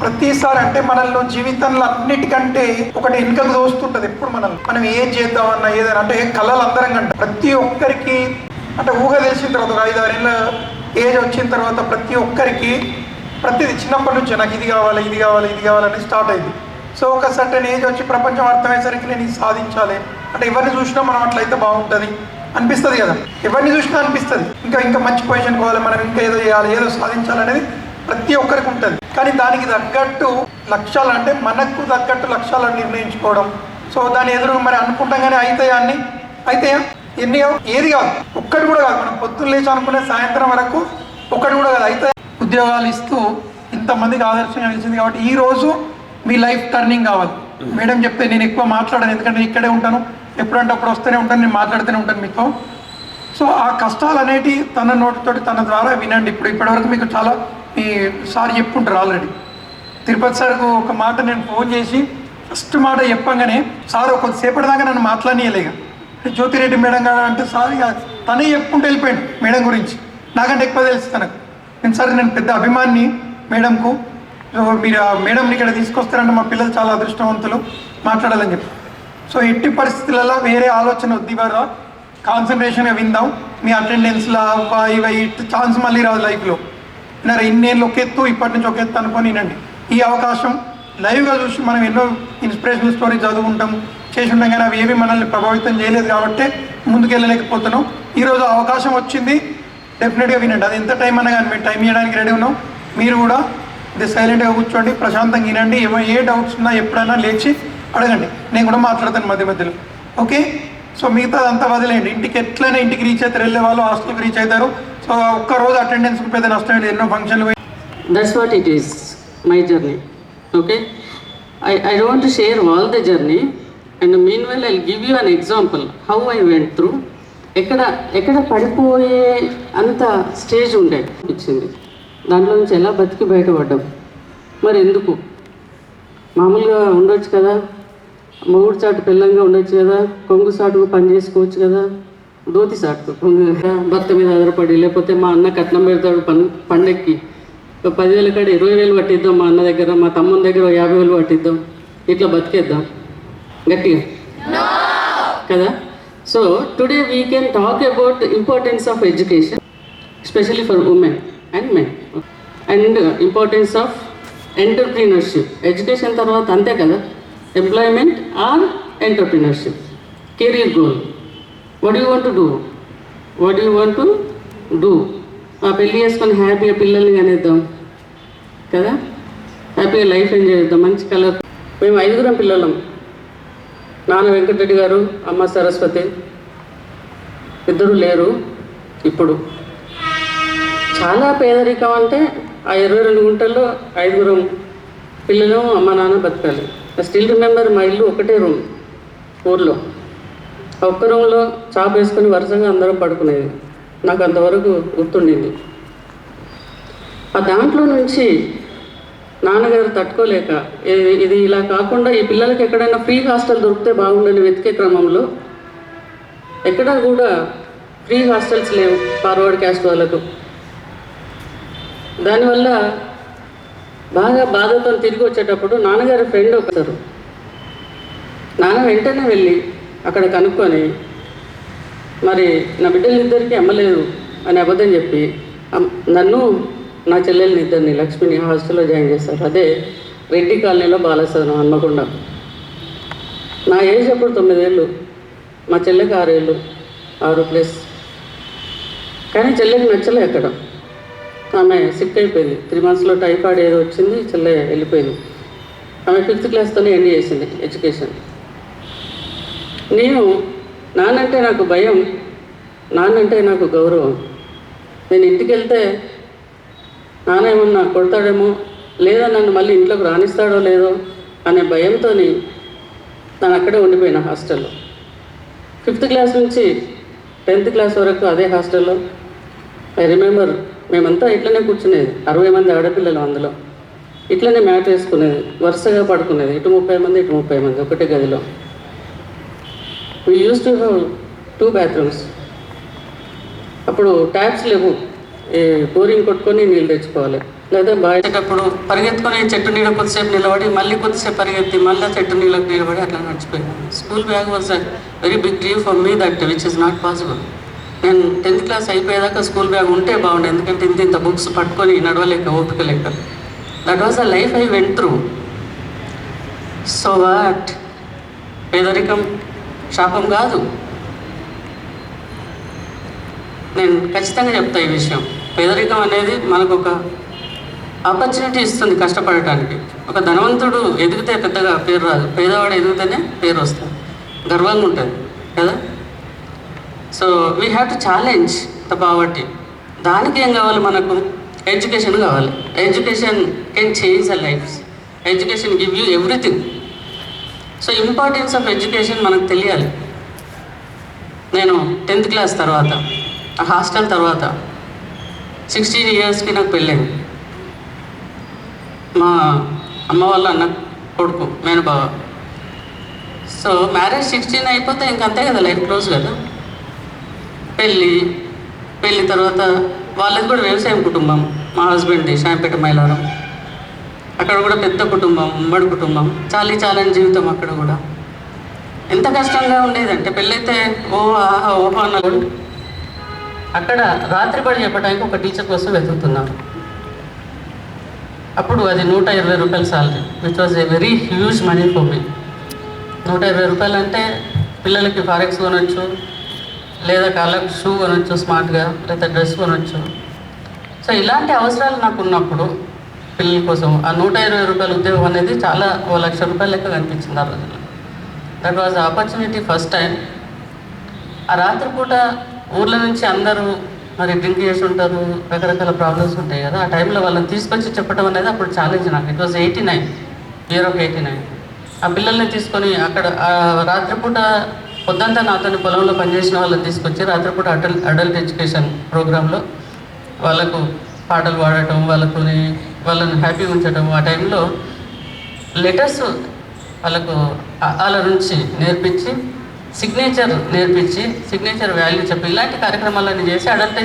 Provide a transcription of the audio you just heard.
ప్రతిసారి అంటే మనల్ని జీవితంలో అన్నిటికంటే ఒకటి వెనుకకు దోస్తుంటది ఎప్పుడు మనల్ని. మనం ఏం చేద్దామన్నా ఏదైనా అంటే కళలు అందరం కంట. ప్రతి ఒక్కరికి అంటే ఊహ తెలిసిన తర్వాత ఒక ఐదు ఆరేళ్ళ ఏజ్ వచ్చిన తర్వాత ప్రతి ఒక్కరికి ప్రతిది చిన్నప్పటి నుంచి నాకు ఇది కావాలి ఇది కావాలి ఇది కావాలని స్టార్ట్ అయింది. సో ఒక సర్టన్ ఏజ్ వచ్చి ప్రపంచం అర్థమయ్యేసరికి నేను ఇది సాధించాలి. అంటే ఎవరిని చూసినా మనం అట్లయితే బాగుంటుంది అనిపిస్తుంది కదా. ఎవరిని చూసినా అనిపిస్తుంది. ఇంకా ఇంకా మంచి పొజిషన్ పోవాలి మనం ఇంకా ఏదో చేయాలి ఏదో సాధించాలనేది ప్రతి ఒక్కరికి ఉంటుంది. కానీ దానికి తగ్గట్టు లక్ష్యాలు అంటే మనకు తగ్గట్టు లక్ష్యాలను నిర్ణయించుకోవడం. సో దాని ఎదురు మరి అనుకుంటాం కానీ అవుతాయా అన్ని. అయితాయా ఎన్ని ఏది కాదు. ఒక్కటి కూడా కాదు. మనం పొద్దున్న లేచి అనుకునే సాయంత్రం వరకు ఒక్కటి కూడా కాదు. అయితే ఉద్యోగాలు ఇస్తూ ఇంతమందికి ఆదర్శంగా నిలిచింది కాబట్టి ఈ రోజు మీ లైఫ్ టర్నింగ్ కావాలి. మేడం చెప్తే నేను ఎక్కువ మాట్లాడాను. ఎందుకంటే నేను ఇక్కడే ఉంటాను. ఎప్పుడంటే అప్పుడు వస్తూనే ఉంటాను. నేను మాట్లాడుతూనే ఉంటాను మీతో. సో ఆ కష్టాలు అనేటి తన నోటితోటి తన ద్వారా వినండి. ఇప్పుడు ఇప్పటివరకు మీకు చాలా మీ సార్ చెప్పుంటారు ఆల్రెడీ. తిరుపతి సార్కు ఒక మాట నేను ఫోన్ చేసి ఫస్ట్ మాట చెప్పంగానే సార్ కొద్దిసేపటి దాకా నన్ను మాట్లాడనీయలేక జ్యోతిరెడ్డి మేడం గారు అంటే సార్ ఇక తనే చెప్పుకుంటూ వెళ్ళిపోయాడు మేడం గురించి. నాకంటే ఎక్కువ తెలుసు తనకు. నేను సార్ నేను పెద్ద అభిమాన్ని మేడంకు. మీరు ఆ మేడంని ఇక్కడ తీసుకొస్తారంటే మా పిల్లలు చాలా అదృష్టవంతులు మాట్లాడాలని చెప్పి. సో ఎట్టి పరిస్థితులలో వేరే ఆలోచన వద్ది కాన్సన్ట్రేషన్గా విందాం. మీ అటెండెన్స్లో అవ్వ ఇవ ఛాన్స్ మళ్ళీ రాదు లైఫ్లో. విన్నారా ఇన్నేళ్ళు ఒక ఎత్తు ఇప్పటి నుంచి ఒక ఎత్తు అనుకొని వినండి. ఈ అవకాశం లైవ్గా చూసి మనం ఎన్నో ఇన్స్పిరేషనల్ స్టోరీ చదువుకుంటాం చేసి ఉంటాం కానీ అవి ఏమీ మనల్ని ప్రభావితం చేయలేదు కాబట్టి ముందుకెళ్ళలేకపోతున్నాం. ఈరోజు అవకాశం వచ్చింది. డెఫినెట్గా వినండి. అది ఎంత టైం అన్నా కానీ మేము టైం ఇవ్వడానికి రెడీ ఉన్నాం. మీరు కూడా ఇది సైలెంట్గా కూర్చోండి ప్రశాంతంగా వినండి. ఏమో ఏ డౌట్స్ ఉన్నా ఎప్పుడైనా లేచి అడగండి. నేను కూడా మాట్లాడతాను మధ్య మధ్యలో. ఓకే సో మిగతా అంతా వదిలేయండి. ఇంటికి ఎట్లయినా ఇంటికి రీచ్ అవుతారు వెళ్ళే వాళ్ళు హాస్టల్కి రీచ్ అవుతారు. సో ఒక్క రోజు అటెండెన్స్ పెద్ద నష్టం ఎన్నో ఫంక్షన్లు that's what it is my journey okay I I don't share all the journey and mean well I give you an example how I went through ఎక్కడ ఎక్కడ పడిపోయే అంత స్టేజ్ ఉండే. ఇచ్చింది దాంట్లో నుంచి ఎలా బతికి బయటపడ్డాం? మరి ఎందుకు మామూలుగా ఉండొచ్చు కదా? మొగుడు చాటు పిల్లంగా ఉండొచ్చు కదా కొంగు సాటుకు పని చేసుకోవచ్చు కదా. దోతి సాటుకు కొంగు భర్త మీద ఆధారపడి లేకపోతే మా అన్న కట్నం పెడతాడు పన్ పండక్కి. ఒక పదివేల కాడ ఇరవై వేలు పట్టిద్దాం మా అన్న దగ్గర మా తమ్ముని దగ్గర యాభై వేలు పట్టిద్దాం ఇట్లా బతికేద్దాం. గట్టిగా? కదా? So today we can talk about importance of education for women and men and uh, importance of entrepreneurship. Education తర్వాత అంతే కదా? Employment or entrepreneurship career goal what you want do what you want do ఆ పెళ్ళి చేసుకొని హ్యాపీగా పిల్లల్ని కనేద్దాం. కదా? హ్యాపీగా లైఫ్ ఎంజాయ్ చేద్దాం. మంచి కలర్. మేము ఐదుగురం పిల్లలం. నాన్న వెంకటరెడ్డి గారు అమ్మ సరస్వతి. ఇద్దరు లేరు ఇప్పుడు. చాలా పేదరికం అంటే ఆ ఇరవై రెండు గుంటల్లో ఐదుగురం పిల్లలు అమ్మ నాన్న బతకాలి. స్టిల్ రిమెంబర్ మా ఇల్లు ఒకటే రూమ్ ఊర్లో. ఒక్క రూమ్లో చాప్ వేసుకొని వరుసగా అందరం పడుకునేది. నాకు అంతవరకు గుర్తుండింది. ఆ దాంట్లో నుంచి నాన్నగారు తట్టుకోలేక ఇది ఇది ఇలా కాకుండా ఈ పిల్లలకి ఎక్కడైనా ఫ్రీ హాస్టల్ దొరికితే బాగుండని వెతికే క్రమంలో ఎక్కడా కూడా ఫ్రీ హాస్టల్స్ లేవు ఫార్వర్డ్ క్యాస్ట్ వాళ్ళకు. దానివల్ల బాగా బాధతో తిరిగి వచ్చేటప్పుడు నాన్నగారి ఫ్రెండ్ ఒకసారు నాన్న వెంటనే వెళ్ళి అక్కడ కనుక్కొని మరి నా బిడ్డలిద్దరికీ అమ్మలేదు అని అబద్ధం చెప్పి నన్ను నా చెల్లెల్ని ఇద్దరిని లక్ష్మిని హాస్టల్లో జాయిన్ చేశారు అదే రెడ్డి కాలనీలో బాలసదనం హన్మకొండ. నా ఏజ్ అప్పుడు తొమ్మిదేళ్ళు మా చెల్లెకి ఆరేళ్ళు ఆరు ప్లస్. కానీ చెల్లెకి నచ్చలే అక్కడ. ఆమె సిక్ అయిపోయింది. త్రీ మంత్స్లో టైఫాయిడ్ ఏదో వచ్చింది చెల్లె వెళ్ళిపోయింది. ఆమె ఫిఫ్త్ క్లాస్తోనే ఎండ్ చేసింది ఎడ్యుకేషన్ నేను నాన్నంటే నాకు భయం నాన్నంటే నాకు గౌరవం. నేను ఇంటికి వెళ్తే నాన్న ఏమన్నా కొడతాడేమో లేదా నన్ను మళ్ళీ ఇంట్లోకి రాణిస్తాడో లేదో అనే భయంతో నేను అక్కడే ఉండిపోయిన హాస్టల్లో. ఫిఫ్త్ క్లాస్ నుంచి టెన్త్ క్లాస్ వరకు అదే హాస్టల్లో. ఐ రిమెంబర్ మేమంతా ఇట్లనే కూర్చునేది. అరవై మంది ఆడపిల్లలు అందులో. ఇట్లనే మ్యాట్ వేసుకునేది. వరుసగా పడుకునేది. ఇటు ముప్పై మంది ఇటు ముప్పై మంది. ఒకటే గదిలో. We use to have two bathrooms అప్పుడు ట్యాప్స్ లేవు. ఈ బోరింగ్ కొట్టుకొని నీళ్ళు తెచ్చుకోవాలి. లేదా బాయేటప్పుడు పరిగెత్తుకొని చెట్టు నీళ్ళ కొద్దిసేపు నిలబడి మళ్ళీ కొద్దిసేపు పరిగెత్తి మళ్ళీ చెట్టు నీళ్ళకి నిలబడి అట్లా నడిచిపోయాను school bag was a very big dream for me that which is not possible నేను టెన్త్ క్లాస్ అయిపోయేదాకా స్కూల్ బ్యాగ్ ఉంటే బాగుండే. ఎందుకంటే ఇంత ఇంత బుక్స్ పట్టుకొని నడవలేక ఓపిక లేక. That was a life I went through so what పేదరికం శాపం కాదు. నేను ఖచ్చితంగా చెప్తా ఈ విషయం. పేదరికం అనేది మనకు ఒక ఆపర్చునిటీ ఇస్తుంది కష్టపడటానికి. ఒక ధనవంతుడు ఎదిగితే పెద్దగా పేరు రాదు. పేదవాడు ఎదిగితేనే పేరు వస్తుంది. గర్వంగా ఉంటుంది. కదా? So we have to challenge the poverty దానికి ఏం కావాలి మనకు? ఎడ్యుకేషన్ కావాలి. Education can change the lives education give you everything so importance of education మనకు తెలియాలి. నేను టెన్త్ క్లాస్ తర్వాత హాస్టల్ తర్వాత సిక్స్టీన్ ఇయర్స్కి నాకు పెళ్ళింది. మా అమ్మ వాళ్ళ అన్న కొడుకు మేనబావ. సో మ్యారేజ్ సిక్స్టీన్ అయిపోతే ఇంకంతే కదా లైఫ్ క్లోజ్ కదా? పెళ్ళి పెళ్ళి తర్వాత వాళ్ళది కూడా వ్యవసాయం కుటుంబం. మా హస్బెండ్ది శాంపేట మైలారం. అక్కడ కూడా పెద్ద కుటుంబం ఉమ్మడి కుటుంబం. చాలీ చాలని జీవితం అక్కడ కూడా. ఎంత కష్టంగా ఉండేదంటే పెళ్ళైతే ఓ ఆహా ఓహో అన్న అక్కడ రాత్రి పడి చెప్పడానికి ఒక టీచర్ కోసం వెతుకుతున్నారు అప్పుడు అది నూట ఇరవై రూపాయల salary. Which was a very huge money for me నూట ఇరవై రూపాయలు అంటే పిల్లలకి ఫారెక్స్ కొనొచ్చు లేదా కాళ్ళకు షూ కొనొచ్చు స్మార్ట్గా లేదా డ్రెస్ కొనొచ్చు. సో ఇలాంటి అవసరాలు నాకు ఉన్నప్పుడు పిల్లల కోసం ఆ నూట ఇరవై రూపాయల ఉద్యోగం అనేది చాలా ఓ లక్ష రూపాయల లెక్క కనిపించింది ఆ రోజుల్లో. That was opportunity first time ఆ రాత్రిపూట ఊర్ల నుంచి అందరూ మరి డ్రింక్ చేసి ఉంటారు రకరకాల ప్రాబ్లమ్స్ ఉంటాయి కదా. ఆ టైంలో వాళ్ళని తీసుకొచ్చి చెప్పడం అనేది అప్పుడు ఛాలెంజ్ నాకు. It was eighty nine year of eighty nine ఆ పిల్లల్ని తీసుకొని అక్కడ రాత్రిపూట పొద్దంతా నాతో పొలంలో పనిచేసిన వాళ్ళని తీసుకొచ్చి రాత్రిపూట అడల్ అడల్ట్ ఎడ్యుకేషన్ ప్రోగ్రాంలో వాళ్ళకు పాటలు పాడటం వాళ్ళకు వాళ్ళని హ్యాపీగా ఉంచడం ఆ టైంలో లెటర్స్ వాళ్ళకు వాళ్ళ నుంచి నేర్పించి సిగ్నేచర్ నేర్పించి సిగ్నేచర్ వాల్యూ చెప్పి ఇలాంటి కార్యక్రమాలన్నీ చేసి అడల్ట్